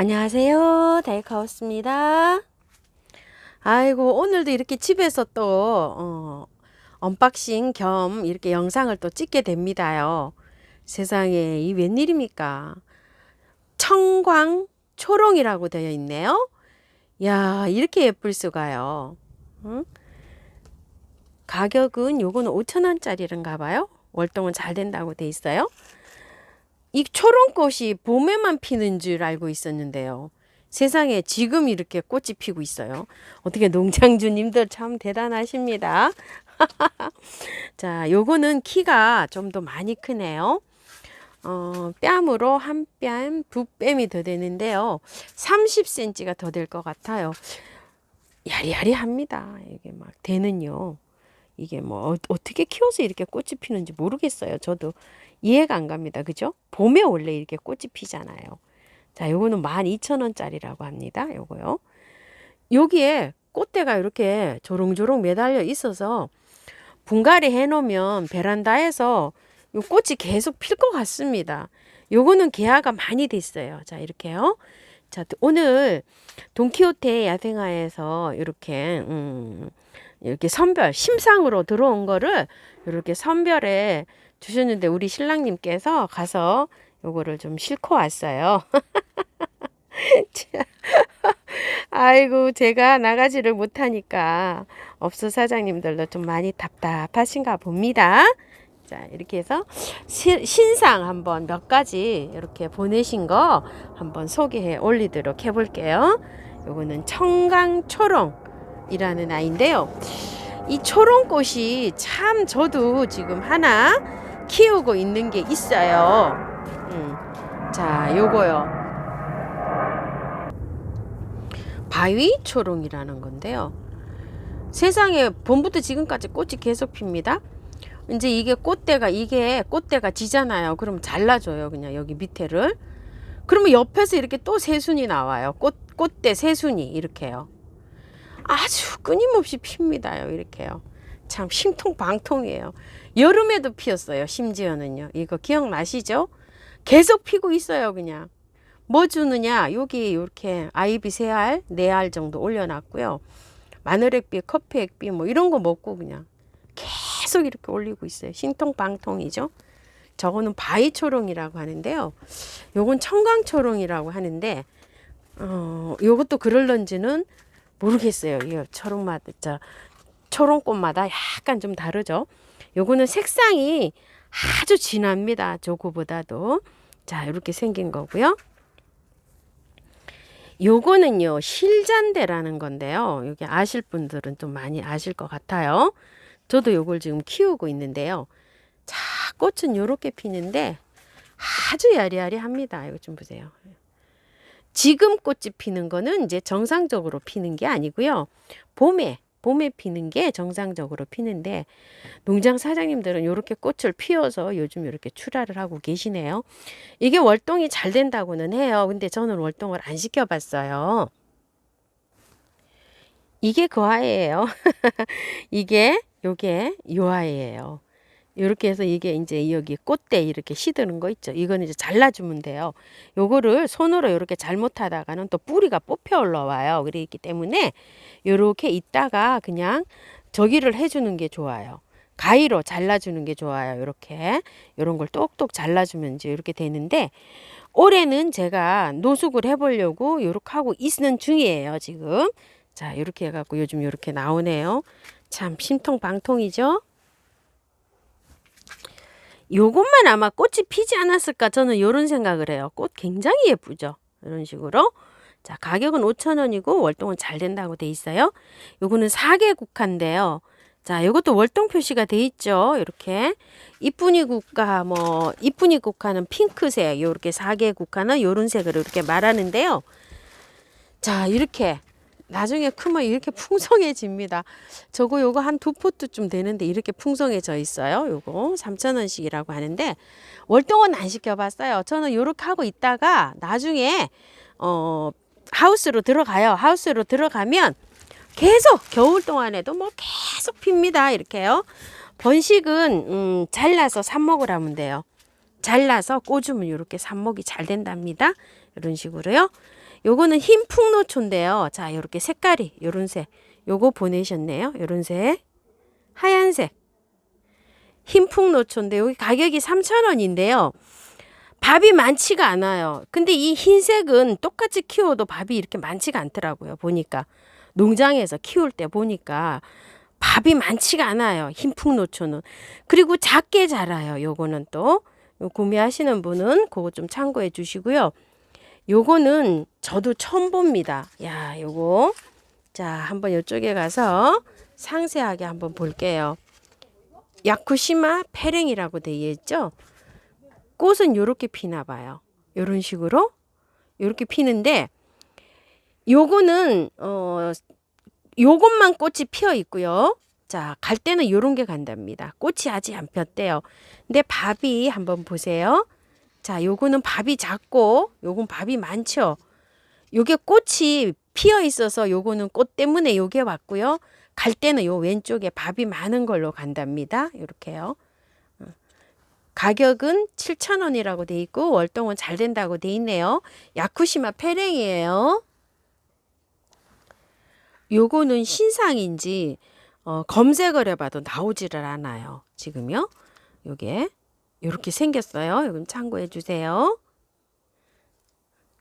안녕하세요. 다이카우스입니다. 아이고, 오늘도 이렇게 집에서 또, 어, 언박싱 겸 이렇게 영상을 또 찍게 됩니다요. 세상에, 이 웬일입니까? 청광 초롱이라고 되어 있네요. 야, 이렇게 예쁠 수가요. 응? 가격은 요거는 5천원짜리인가 봐요. 월동은 잘 된다고 돼 있어요. 이 초롱꽃이 봄에만 피는 줄 알고 있었는데요. 세상에 지금 이렇게 꽃이 피고 있어요. 어떻게 농장주님들 참 대단하십니다. 자, 요거는 키가 좀 더 많이 크네요. 어, 뺨으로 한 뺨, 두 뺨이 더 되는데요. 30cm가 더 될 것 같아요. 야리야리합니다. 이게 막 되는요. 이게 뭐 어, 어떻게 키워서 이렇게 꽃이 피는지 모르겠어요. 저도 이해가 안 갑니다. 그죠? 봄에 원래 이렇게 꽃이 피잖아요. 자, 요거는 12,000원짜리라고 합니다. 요거요. 여기에 꽃대가 이렇게 조롱조롱 매달려 있어서 분갈이 해 놓으면 베란다에서 요 꽃이 계속 필 것 같습니다. 요거는 개화가 많이 됐어요. 자, 이렇게요. 자, 오늘 돈키호테 야생화에서 이렇게 음, 이렇게 선별 심상으로 들어온 거를 이렇게 선별해 주셨는데 우리 신랑님께서 가서 요거를 좀 싣고 왔어요. 아이고 제가 나가지를 못하니까 업소 사장님들도 좀 많이 답답하신가 봅니다. 자 이렇게 해서 시, 신상 한번 몇 가지 이렇게 보내신 거 한번 소개해 올리도록 해볼게요. 요거는 청강 초롱 이라는 아이인데요. 이 초롱꽃이 참 저도 지금 하나 키우고 있는 게 있어요. 음. 자, 요거요. 바위 초롱이라는 건데요. 세상에 봄부터 지금까지 꽃이 계속 핍니다. 이제 이게 꽃대가 이게 꽃대가 지잖아요. 그럼 잘라줘요. 그냥 여기 밑에를. 그러면 옆에서 이렇게 또 새순이 나와요. 꽃 꽃대 새순이 이렇게요. 아주 끊임없이 핍니다요. 이렇게요. 참 심통방통이에요. 여름에도 피었어요. 심지어는요. 이거 기억나시죠? 계속 피고 있어요. 그냥. 뭐 주느냐? 여기 이렇게 아이비 세 알, 네 알 정도 올려놨고요. 마늘액비, 커피액비 뭐 이런 거 먹고 그냥 계속 이렇게 올리고 있어요. 신통방통이죠. 저거는 바위초롱이라고 하는데요. 요건 청강초롱이라고 하는데 어, 요것도 그럴런지는 모르겠어요. 이 초롱마다 저 초롱꽃마다 약간 좀 다르죠. 요거는 색상이 아주 진합니다. 저거보다도. 자, 이렇게 생긴 거고요. 요거는요, 실잔대라는 건데요. 여기 아실 분들은 좀 많이 아실 것 같아요. 저도 요걸 지금 키우고 있는데요. 자, 꽃은 요렇게 피는데 아주 야리야리합니다. 이거 좀 보세요. 지금 꽃이 피는 거는 이제 정상적으로 피는 게 아니고요. 봄에 봄에 피는 게 정상적으로 피는데 농장 사장님들은 이렇게 꽃을 피워서 요즘 이렇게 출하를 하고 계시네요. 이게 월동이 잘 된다고는 해요. 근데 저는 월동을 안 시켜봤어요. 이게 그 아이예요. 이게 요게 요 아이예요. 이렇게 해서 이게 이제 여기 꽃대 이렇게 시드는 거 있죠. 이거는 이제 잘라주면 돼요. 요거를 손으로 이렇게 잘못하다가는 또 뿌리가 뽑혀 올라와요. 그렇기 때문에 이렇게 있다가 그냥 저기를 해주는 게 좋아요. 가위로 잘라주는 게 좋아요. 이렇게 이런 걸 똑똑 잘라주면 이제 이렇게 되는데 올해는 제가 노숙을 해보려고 이렇게 하고 있는 중이에요. 지금 자 이렇게 해갖고 요즘 이렇게 나오네요. 참 심통방통이죠. 요것만 아마 꽃이 피지 않았을까 저는 이런 생각을 해요. 꽃 굉장히 예쁘죠. 이런 식으로. 자, 가격은 5,000원이고 월동은 잘 된다고 돼 있어요. 요거는 4개 국화인데요. 자, 요것도 월동 표시가 돼 있죠. 이렇게. 이쁜이 국화, 뭐, 이쁜이 국화는 핑크색, 요렇게 4개 국화는 요런 색으로 이렇게 말하는데요. 자, 이렇게 나중에 크면 이렇게 풍성해집니다. 저거 요거 한 두 포트쯤 되는데 이렇게 풍성해져 있어요. 요거 3,000원씩이라고 하는데 월동은 안 시켜봤어요. 저는 요렇게 하고 있다가 나중에 어 하우스로 들어가요. 하우스로 들어가면 계속 겨울 동안에도 뭐 계속 핍니다. 이렇게요. 번식은 음, 잘라서 사 먹으라면 돼요. 잘라서 꽂으면 이렇게 삽목이 잘 된답니다. 이런 식으로요. 요거는 흰 풍노초인데요. 자, 이렇게 색깔이 요런 색. 요거 보내셨네요. 요런 색. 하얀색. 흰 풍노초인데 여기 가격이 3,000원인데요. 밥이 많지가 않아요. 근데 이 흰색은 똑같이 키워도 밥이 이렇게 많지가 않더라고요. 보니까 농장에서 키울 때 보니까 밥이 많지가 않아요. 흰 풍노초는. 그리고 작게 자라요. 요거는 또요 구매하시는 분은 그거 좀 참고해 주시고요. 요거는 저도 처음 봅니다. 야, 요거. 자, 한번 이쪽에 가서 상세하게 한번 볼게요. 야쿠시마 페랭이라고 되어 있죠? 꽃은 요렇게 피나 봐요. 요런 식으로 요렇게 피는데 요거는 어 요것만 꽃이 피어 있고요. 자, 갈 때는 요런 게 간답니다. 꽃이 아직 안 폈대요. 근데 밥이 한번 보세요. 자, 요거는 밥이 작고 요건 밥이 많죠. 요게 꽃이 피어 있어서 요거는 꽃 때문에 요게 왔고요. 갈 때는 요 왼쪽에 밥이 많은 걸로 간답니다. 이렇게요. 가격은 7,000원이라고 돼 있고 월동은 잘 된다고 돼 있네요. 야쿠시마 페랭이에요. 요거는 신상인지 어, 검색을 해봐도 나오지를 않아요. 지금요. 요게 요렇게 생겼어요. 요건 참고해 주세요.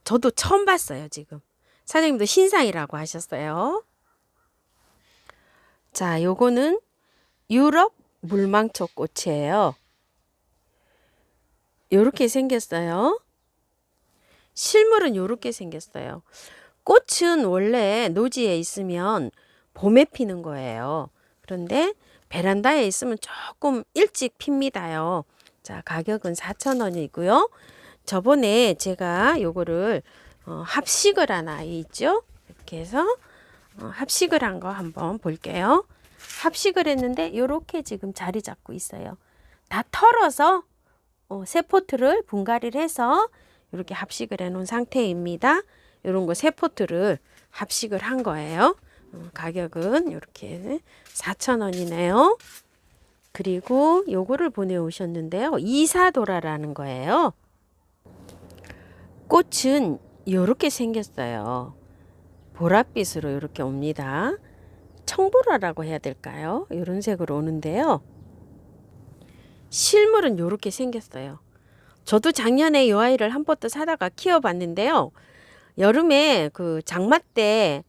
저도 처음 봤어요, 지금. 사장님도 신상이라고 하셨어요. 자, 요거는 유럽 물망초 꽃이에요. 요렇게 생겼어요. 실물은 요렇게 생겼어요. 꽃은 원래 노지에 있으면 봄에 피는 거예요. 그런데 베란다에 있으면 조금 일찍 핍니다요. 자, 가격은 4,000원이고요. 저번에 제가 요거를 어, 합식을 한 아이 있죠? 이렇게 해서 어, 합식을 한 거 한번 볼게요. 합식을 했는데 요렇게 지금 자리 잡고 있어요. 다 털어서 어, 새 포트를 분갈이를 해서 이렇게 합식을 해 놓은 상태입니다. 이런 거새 포트를 합식을 한 거예요. 어, 가격은 이렇게 4,000원이네요. 그리고 요거를 보내 오셨는데요. 이사도라라는 거예요. 꽃은 이렇게 생겼어요. 보랏빛으로 이렇게 옵니다. 청보라라고 해야 될까요? 이런 색으로 오는데요. 실물은 이렇게 생겼어요. 저도 작년에 이 아이를 한 포트 사다가 키워봤는데요. 여름에 그 장마 때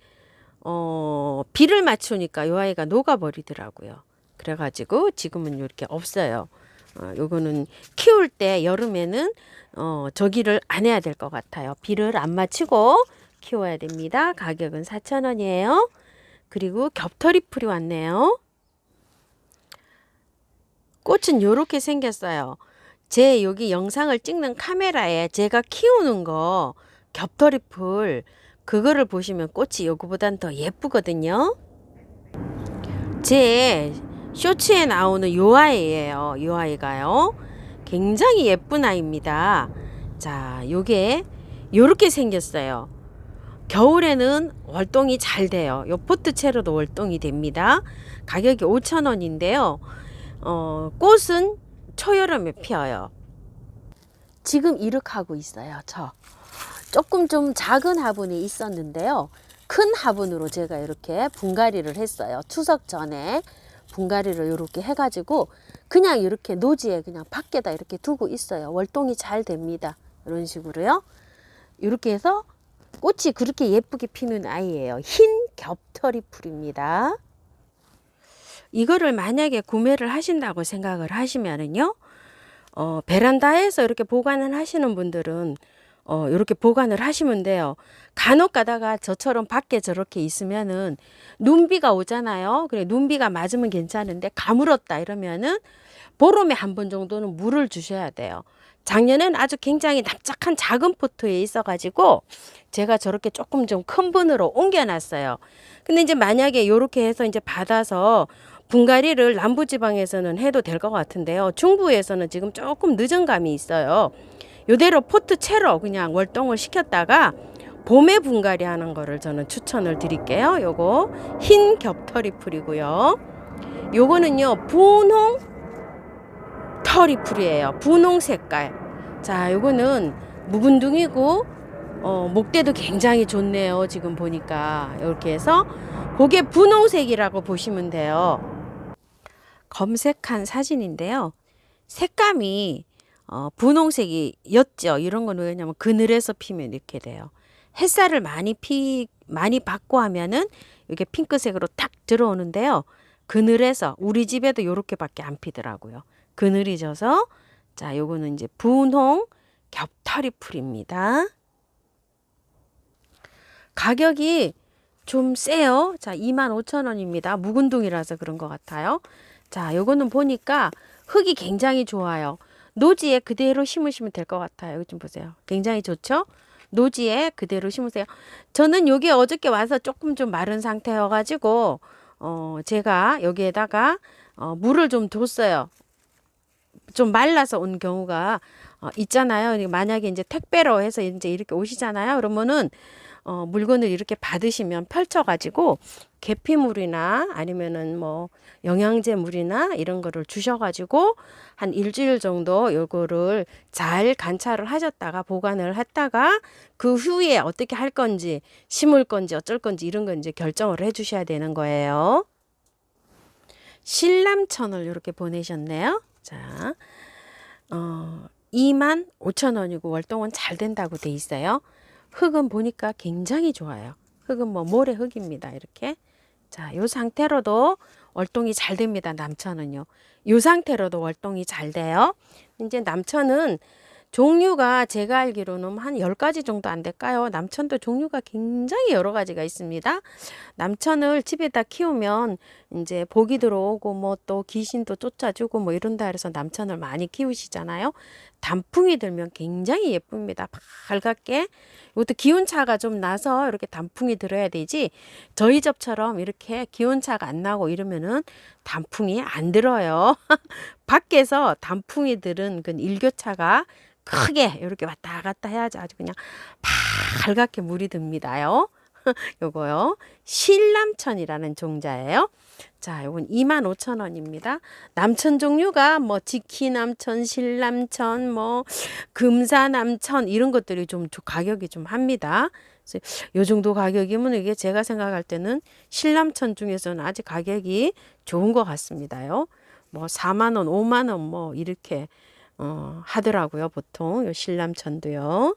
어, 비를 맞추니까 이 아이가 녹아버리더라고요. 그래가지고 지금은 이렇게 없어요. 어, 요거는 키울 때 여름에는 어, 저기를 안 해야 될 것 같아요. 비를 안 맞추고 키워야 됩니다. 가격은 4,000원이에요. 그리고 겹털이 풀이 왔네요. 꽃은 요렇게 생겼어요. 제 여기 영상을 찍는 카메라에 제가 키우는 거 겹털이 풀 그거를 보시면 꽃이 요거보단 더 예쁘거든요. 제 쇼츠에 나오는 요 아이예요. 요 아이가요. 굉장히 예쁜 아이입니다. 자, 요게 요렇게 생겼어요. 겨울에는 월동이 잘 돼요. 요 포트 채로도 월동이 됩니다. 가격이 5,000원인데요. 어, 꽃은 초여름에 피어요. 지금 이렇하고 있어요. 저 조금 좀 작은 화분이 있었는데요. 큰 화분으로 제가 이렇게 분갈이를 했어요. 추석 전에 분갈이를 이렇게 해가지고 그냥 이렇게 노지에 그냥 밖에다 이렇게 두고 있어요. 월동이 잘 됩니다. 이런 식으로요. 이렇게 해서 꽃이 그렇게 예쁘게 피는 아이예요. 흰 겹털이 풀입니다. 이거를 만약에 구매를 하신다고 생각을 하시면은요, 어, 베란다에서 이렇게 보관을 하시는 분들은 어, 이렇게 보관을 하시면 돼요. 간혹 가다가 저처럼 밖에 저렇게 있으면은 눈비가 오잖아요. 그래, 눈비가 맞으면 괜찮은데 가물었다 이러면은 보름에 한 번 정도는 물을 주셔야 돼요. 작년엔 아주 굉장히 납작한 작은 포트에 있어가지고 제가 저렇게 조금 좀 큰 분으로 옮겨놨어요. 근데 이제 만약에 이렇게 해서 이제 받아서 분갈이를 남부지방에서는 해도 될 것 같은데요. 중부에서는 지금 조금 늦은 감이 있어요. 요대로 포트 채로 그냥 월동을 시켰다가 봄에 분갈이 하는 거를 저는 추천을 드릴게요. 요거 흰 겹털이 풀이고요. 요거는요 분홍 털이 풀이에요. 분홍 색깔. 자, 요거는 묵은둥이고 어, 목대도 굉장히 좋네요. 지금 보니까 이렇게 해서 그게 분홍색이라고 보시면 돼요. 검색한 사진인데요. 색감이 어, 분홍색이였죠. 이런 거는 왜냐면 그늘에서 피면 이렇게 돼요. 햇살을 많이 피 많이 받고 하면은 이게 핑크색으로 탁 들어오는데요. 그늘에서 우리 집에도 요렇게밖에 안 피더라고요. 그늘이 져서 자, 요거는 이제 분홍 겹털이 풀입니다. 가격이 좀 세요. 자, 25,000원입니다. 묵은둥이라서 그런 것 같아요. 자, 요거는 보니까 흙이 굉장히 좋아요. 노지에 그대로 심으시면 될 것 같아요. 여기 좀 보세요. 굉장히 좋죠? 노지에 그대로 심으세요. 저는 여기 어저께 와서 조금 좀 마른 상태여가지고, 어, 제가 여기에다가, 어, 물을 좀 뒀어요. 좀 말라서 온 경우가 어, 있잖아요. 만약에 이제 택배로 해서 이제 이렇게 오시잖아요. 그러면은 어, 물건을 이렇게 받으시면 펼쳐가지고 계피물이나 아니면은 뭐 영양제 물이나 이런 거를 주셔가지고 한 일주일 정도 요거를 잘 관찰을 하셨다가 보관을 했다가 그 후에 어떻게 할 건지 심을 건지 어쩔 건지 이런 건 이제 결정을 해 주셔야 되는 거예요. 신람천을 이렇게 보내셨네요. 자, 어, 2만 5천 원이고 월동은 잘 된다고 돼 있어요. 흙은 보니까 굉장히 좋아요. 흙은 뭐 모래 흙입니다. 이렇게. 자, 요 상태로도 월동이 잘 됩니다. 남천은요. 요 상태로도 월동이 잘 돼요. 이제 남천은 종류가 제가 알기로는 한 10가지 정도 안 될까요? 남천도 종류가 굉장히 여러 가지가 있습니다. 남천을 집에다 키우면 이제 복이 들어오고 뭐 또 귀신도 쫓아주고 뭐 이런다 해서 남천을 많이 키우시잖아요. 단풍이 들면 굉장히 예쁩니다. 밝게. 이것도 기온차가 좀 나서 이렇게 단풍이 들어야 되지 저희 집처럼 이렇게 기온차가 안 나고 이러면은 단풍이 안 들어요. 밖에서 단풍이 들은 그 일교차가 크게 이렇게 왔다 갔다 해야지 아주 그냥 밝게 물이 듭니다요. 요거요. 신남천이라는 종자예요. 자, 요건 25,000원입니다. 남천 종류가 뭐 지키남천, 신남천, 뭐 금사남천 이런 것들이 좀 가격이 좀 합니다. 요 정도 가격이면 이게 제가 생각할 때는 신남천 중에서는 아직 가격이 좋은 것 같습니다요. 뭐 4만 원, 5만 원 뭐 이렇게 어, 하더라고요. 보통 요 신남천도요.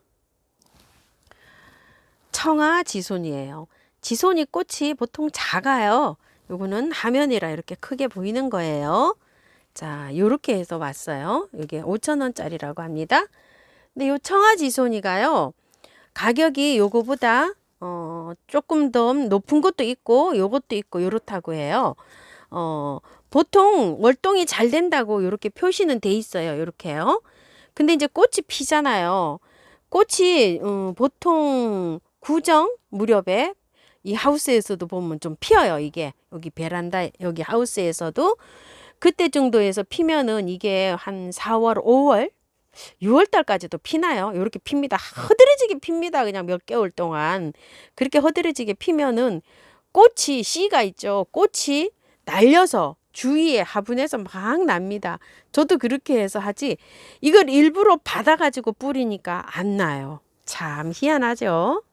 청아 지손이에요. 지손이 꽃이 보통 작아요. 요거는 하면이라 이렇게 크게 보이는 거예요. 자, 요렇게 해서 왔어요. 이게 5천원짜리라고 합니다. 근데 요 청아지손이가요. 가격이 요거보다 어, 조금 더 높은 것도 있고 요것도 있고 요렇다고 해요. 어, 보통 월동이 잘 된다고 요렇게 표시는 돼 있어요. 요렇게요. 근데 이제 꽃이 피잖아요. 꽃이 음, 보통 구정 무렵에 이 하우스에서도 보면 좀 피어요. 이게 여기 베란다 여기 하우스에서도 그때 정도에서 피면은 이게 한 4월, 5월, 6월 달까지도 피나요. 이렇게 핍니다. 허드레지게 핍니다. 그냥 몇 개월 동안. 그렇게 허드레지게 피면은 꽃이 씨가 있죠. 꽃이 날려서 주위에 화분에서 막 납니다. 저도 그렇게 해서 하지. 이걸 일부러 받아가지고 뿌리니까 안 나요. 참 희한하죠.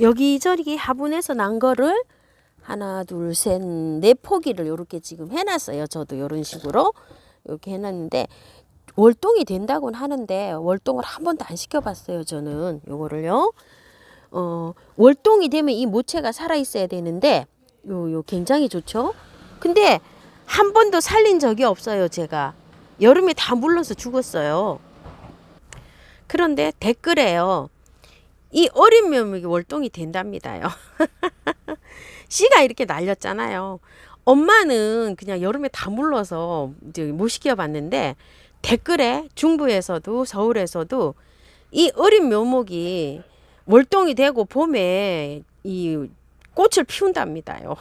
여기저기 화분에서 난 거를 하나, 둘, 셋, 네 포기를 이렇게 지금 해놨어요. 저도 이런 식으로 이렇게 해놨는데 월동이 된다고는 하는데 월동을 한 번도 안 시켜봤어요. 저는 요거를요. 어, 월동이 되면 이 모체가 살아 있어야 되는데 요, 요 굉장히 좋죠. 근데 한 번도 살린 적이 없어요. 제가 여름에 다 물러서 죽었어요. 그런데 댓글에요. 이 어린 묘목이 월동이 된답니다요. 씨가 이렇게 날렸잖아요. 엄마는 그냥 여름에 다 물러서 이제 못 시켜봤는데 댓글에 중부에서도 서울에서도 이 어린 묘목이 월동이 되고 봄에 이 꽃을 피운답니다요.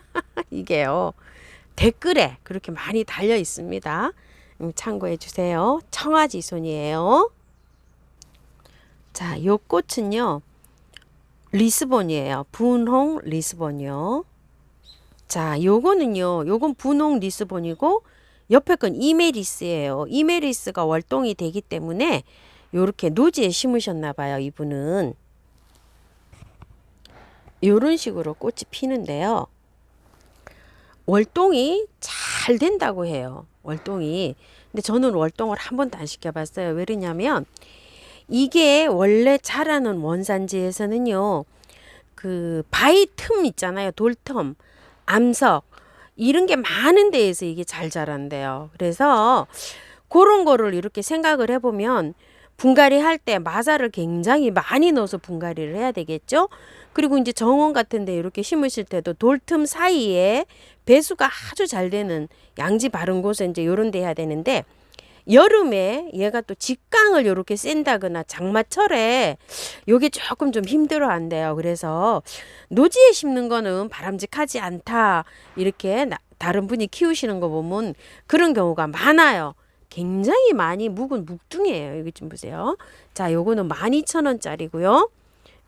이게요. 댓글에 그렇게 많이 달려 있습니다. 음, 참고해 주세요. 청아지손이에요. 자, 요 꽃은요. 리스본이에요. 분홍 리스본이요. 자, 요거는요. 요건 분홍 리스본이고 옆에 건 이메리스예요. 이메리스가 월동이 되기 때문에 요렇게 노지에 심으셨나 봐요. 이분은. 요런 식으로 꽃이 피는데요. 월동이 잘 된다고 해요. 월동이. 근데 저는 월동을 한 번도 안 시켜봤어요. 왜 그러냐면 이게 원래 자라는 원산지에서는요. 그 바위 틈 있잖아요. 돌텀, 암석 이런 게 많은 데에서 이게 잘 자란대요. 그래서 그런 거를 이렇게 생각을 해보면 분갈이 할 때 마사를 굉장히 많이 넣어서 분갈이를 해야 되겠죠. 그리고 이제 정원 같은 데 이렇게 심으실 때도 돌 틈 사이에 배수가 아주 잘 되는 양지 바른 곳에 이제 요런 데 해야 되는데 여름에 얘가 또 직강을 요렇게 샌다거나 장마철에 요게 조금 좀 힘들어 한대요. 그래서 노지에 심는 거는 바람직하지 않다. 이렇게 나, 다른 분이 키우시는 거 보면 그런 경우가 많아요. 굉장히 많이 묵은 묵둥이에요. 여기 좀 보세요. 자, 요거는 12,000원짜리고요.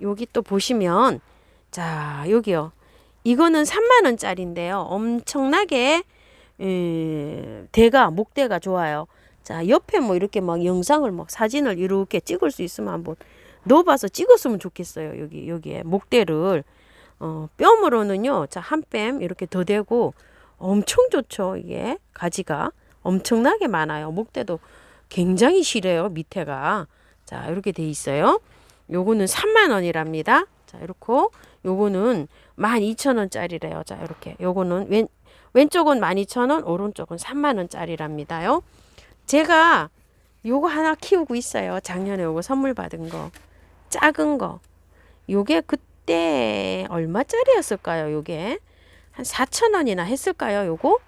여기 또 보시면 자, 여기요. 이거는 3만 원짜리인데요. 엄청나게 에, 대가 목대가 좋아요. 자, 옆에 뭐 이렇게 막 영상을 막 사진을 이렇게 찍을 수 있으면 한번 넣어봐서 찍었으면 좋겠어요. 여기 여기에 목대를 어, 뼘으로는요. 자, 한 뺨 이렇게 더 대고 엄청 좋죠. 이게 가지가 엄청나게 많아요. 목대도 굉장히 실해요. 밑에가 자 이렇게 돼 있어요. 요거는 3만 원이랍니다. 자 이렇게 요거는 12,000원짜리래요. 자 이렇게 요거는 왼 왼쪽은 12,000원, 오른쪽은 3만 원짜리랍니다요. 제가 요거 하나 키우고 있어요. 작년에 요거 선물 받은 거. 작은 거. 요게 그때 얼마짜리였을까요? 요게 한 4천 원이나 했을까요? 요거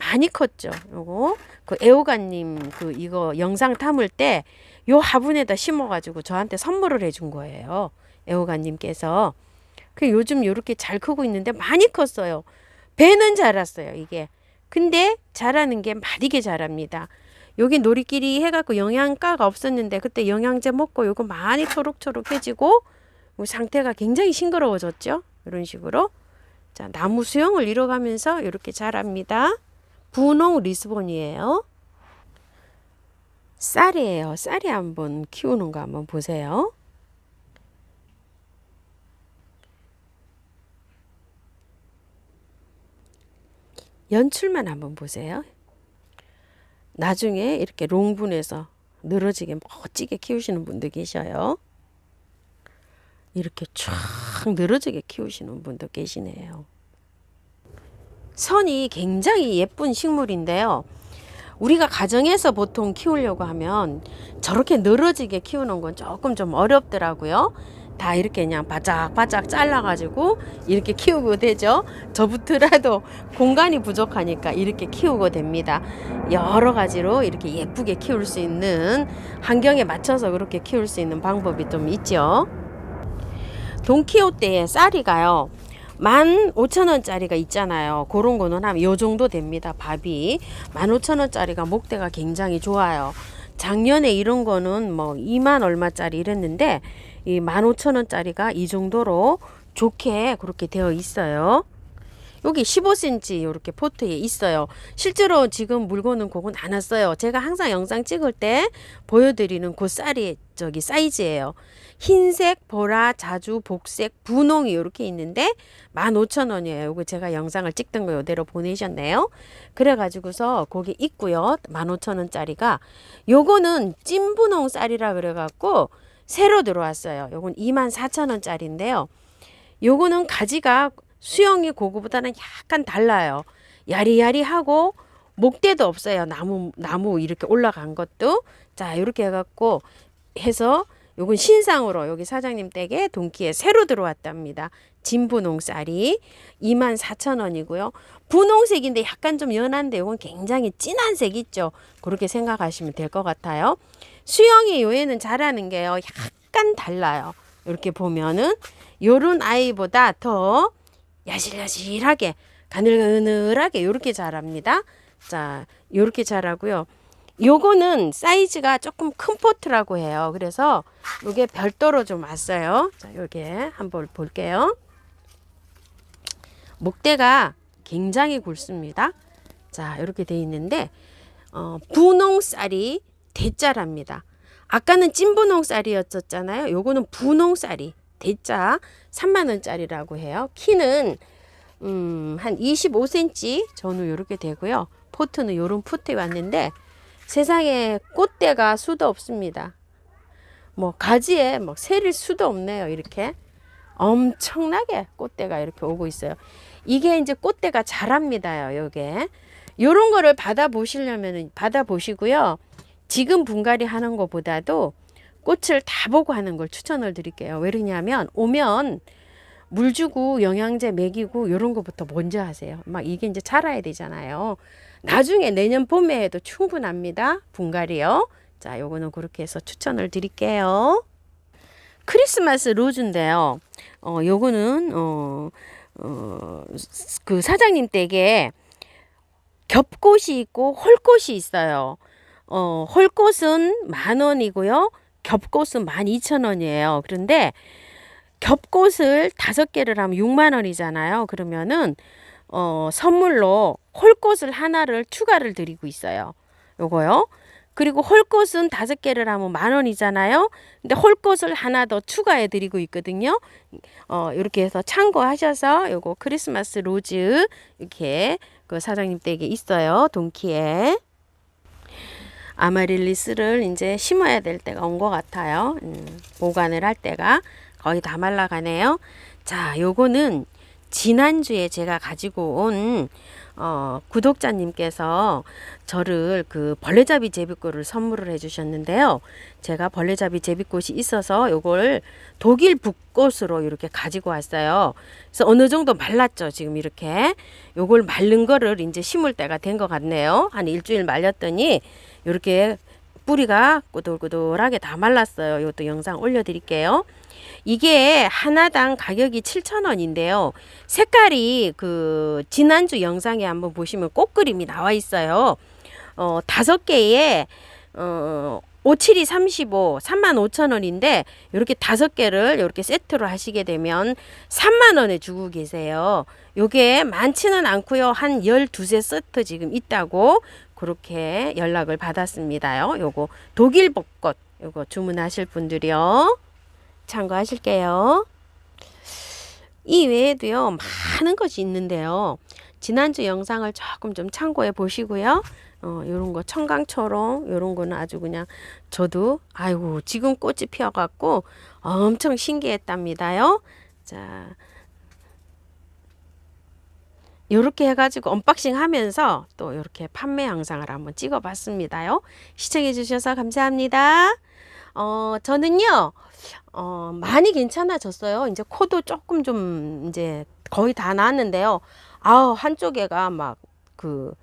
많이 컸죠. 요거 그 애호가님 그 이거 영상 담을 때 요 화분에다 심어가지고 저한테 선물을 해준 거예요. 애호가님께서 그 요즘 요렇게 잘 크고 있는데 많이 컸어요. 배는 자랐어요. 이게 근데 자라는 게 마디게 자랍니다. 여기 놀이끼리 해갖고 영양가가 없었는데 그때 영양제 먹고 요거 많이 초록초록해지고 뭐 상태가 굉장히 싱그러워졌죠. 이런 식으로 자 나무 수영을 이뤄가면서 이렇게 자랍니다. 분홍 리스본이에요. 쌀이에요. 쌀이 한번 키우는 거 한번 보세요. 연출만 한번 보세요. 나중에 이렇게 롱분해서 늘어지게 멋지게 키우시는 분도 계셔요. 이렇게 쫙 늘어지게 키우시는 분도 계시네요. 선이 굉장히 예쁜 식물인데요. 우리가 가정에서 보통 키우려고 하면 저렇게 늘어지게 키우는 건 조금 좀 어렵더라고요. 다 이렇게 그냥 바짝바짝 잘라가지고 이렇게 키우고 되죠. 저부터라도 공간이 부족하니까 이렇게 키우고 됩니다. 여러 가지로 이렇게 예쁘게 키울 수 있는 환경에 맞춰서 그렇게 키울 수 있는 방법이 좀 있죠. 돈키호테의 쌀이가요. 만 오천 원짜리가 있잖아요. 그런 거는 한 요 정도 됩니다. 밥이 만 오천 원짜리가 목대가 굉장히 좋아요. 작년에 이런 거는 뭐 2만 얼마짜리 이랬는데 이 15,000원짜리가 이 정도로 좋게 그렇게 되어 있어요. 여기 15cm 이렇게 포트에 있어요. 실제로 지금 물건은 그건 안 왔어요. 제가 항상 영상 찍을 때 보여드리는 그 쌀이 저기 사이즈예요. 흰색, 보라, 자주, 복색, 분홍이 이렇게 있는데 15,000원이에요. 이거 제가 영상을 찍던 거 이대로 보내셨네요. 그래가지고서 거기 있고요. 15,000원짜리가 요거는 찐분홍 쌀이라 그래갖고 새로 들어왔어요. 요건 24,000원짜리인데요. 요거는 가지가 수영이 고거보다는 약간 달라요. 야리야리하고 목대도 없어요. 나무 나무 이렇게 올라간 것도 자 이렇게 해갖고 해서 요건 신상으로 여기 사장님 댁에 동키에 새로 들어왔답니다. 진분홍 쌀이 24,000원이고요. 분홍색인데 약간 좀 연한데 요건 굉장히 진한 색 있죠. 그렇게 생각하시면 될 것 같아요. 수영이 요에는 자라는 게요. 약간 달라요. 이렇게 보면은 요런 아이보다 더 야실야실하게 가늘가늘하게 요렇게 자랍니다. 자, 요렇게 자라고요. 요거는 사이즈가 조금 큰 포트라고 해요. 그래서 요게 별도로 좀 왔어요. 자, 요게 한번 볼게요. 목대가 굉장히 굵습니다. 자, 이렇게 돼 있는데 어, 분홍쌀이 대짜랍니다. 아까는 찐분홍쌀이었었잖아요. 요거는 분홍쌀이 대짜 3만 원짜리라고 해요. 키는 음, 한 25cm 전후 이렇게 되고요. 포트는 요런 포트에 왔는데 세상에 꽃대가 수도 없습니다. 뭐 가지에 뭐 세릴 수도 없네요. 이렇게 엄청나게 꽃대가 이렇게 오고 있어요. 이게 이제 꽃대가 자랍니다요. 요게 요런 거를 받아 보시려면은 받아 보시고요. 지금 분갈이 하는 것보다도 꽃을 다 보고 하는 걸 추천을 드릴게요. 왜 그러냐면 오면 물 주고 영양제 먹이고 요런 거부터 먼저 하세요. 막 이게 이제 자라야 되잖아요. 나중에 내년 봄에 해도 충분합니다. 분갈이요. 자, 요거는 그렇게 해서 추천을 드릴게요. 크리스마스 로즈인데요. 어, 요거는 어, 어, 그 사장님 댁에 겹꽃이 있고 홀꽃이 있어요. 어, 홀꽃은 만 원이고요. 겹꽃은 만 이천 원이에요. 그런데 겹꽃을 다섯 개를 하면 6만 원이잖아요. 그러면은 어, 선물로 홀꽃을 하나를 추가를 드리고 있어요. 요거요. 그리고 홀꽃은 다섯 개를 하면 만 원이잖아요. 근데 홀꽃을 하나 더 추가해 드리고 있거든요. 어, 이렇게 해서 참고하셔서 요거 크리스마스 로즈 이렇게 그 사장님 댁에 있어요. 동키에. 아마릴리스를 이제 심어야 될 때가 온 것 같아요. 음, 보관을 할 때가 거의 다 말라가네요. 자, 요거는 지난주에 제가 가지고 온 어, 구독자님께서 저를 그 벌레잡이 제비꽃을 선물을 해주셨는데요. 제가 벌레잡이 제비꽃이 있어서 요걸 독일 북꽃으로 이렇게 가지고 왔어요. 그래서 어느 정도 말랐죠. 지금 이렇게 요걸 말른 거를 이제 심을 때가 된 것 같네요. 한 일주일 말렸더니 이렇게 뿌리가 꼬들꼬들하게 다 말랐어요. 이것도 영상 올려드릴게요. 이게 하나당 가격이 7,000원인데요. 색깔이 그 지난주 영상에 한번 보시면 꽃 그림이 나와 있어요. 어, 다섯 개에 어, 57이 35, 3만 5천 원인데 이렇게 다섯 개를 이렇게 세트로 하시게 되면 3만 원에 주고 계세요. 요게 많지는 않고요. 한 12세 세트 지금 있다고 그렇게 연락을 받았습니다요. 요거 독일 벚꽃 요거 주문하실 분들이요. 참고하실게요. 이 외에도요, 많은 것이 있는데요. 지난주 영상을 조금 좀 참고해 보시고요. 어, 요런 거 청강초롱 요런 거는 아주 그냥 저도 아이고 지금 꽃이 피어갖고 엄청 신기했답니다요. 자, 요렇게 해가지고 언박싱 하면서 또 요렇게 판매 영상을 한번 찍어 봤습니다요. 시청해 주셔서 감사합니다. 어, 저는요, 어, 많이 괜찮아졌어요. 이제 코도 조금 좀 이제 거의 다 나았는데요. 아우, 한쪽에가 막 그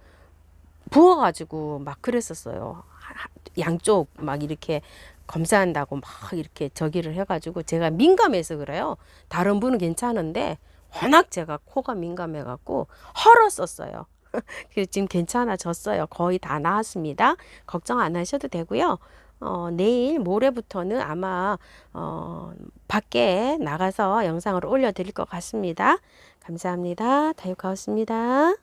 부어가지고 막 그랬었어요. 하- 양쪽 막 이렇게 검사한다고 막 이렇게 저기를 해가지고 제가 민감해서 그래요. 다른 분은 괜찮은데 워낙 제가 코가 민감해갖고 헐었었어요. 그래서 지금 괜찮아졌어요. 거의 다 나았습니다. 걱정 안 하셔도 되고요. 어, 내일 모레부터는 아마 어, 밖에 나가서 영상을 올려드릴 것 같습니다. 감사합니다. 다육하우스입니다.